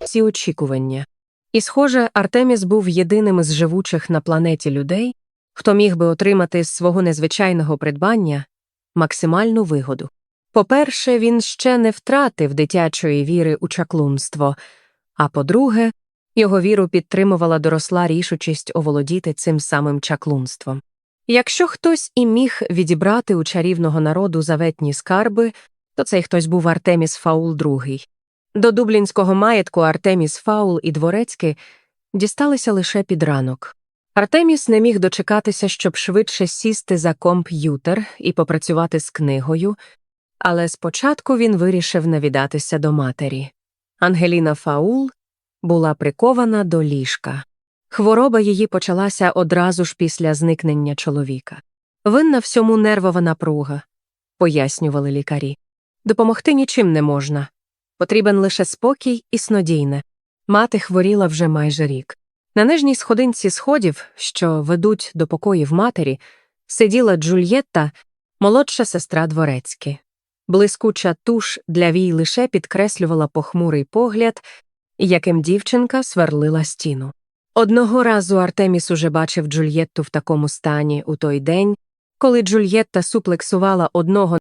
всі очікування. І, схоже, Артеміс був єдиним із живучих на планеті людей, хто міг би отримати з свого незвичайного придбання максимальну вигоду. По-перше, він ще не втратив дитячої віри у чаклунство, а по-друге, його віру підтримувала доросла рішучість оволодіти цим самим чаклунством. Якщо хтось і міг відібрати у чарівного народу заветні скарби, то цей хтось був Артеміс Фаул II. До дублінського маєтку Артеміс Фаул і Дворецьки дісталися лише під ранок. Артеміс не міг дочекатися, щоб швидше сісти за комп'ютер і попрацювати з книгою, але спочатку він вирішив навідатися до матері. Ангеліна Фаул була прикована до ліжка. Хвороба її почалася одразу ж після зникнення чоловіка. Винна всьому нервова напруга, пояснювали лікарі. Допомогти нічим не можна. Потрібен лише спокій і снодійне. Мати хворіла вже майже рік. На нижній сходинці сходів, що ведуть до покоїв матері, сиділа Джульєтта, молодша сестра дворецьки. Блискуча туш для вій лише підкреслювала похмурий погляд, яким дівчинка сверлила стіну. Одного разу Артеміс уже бачив Джульєтту в такому стані у той день, коли Джульєтта суплексувала одного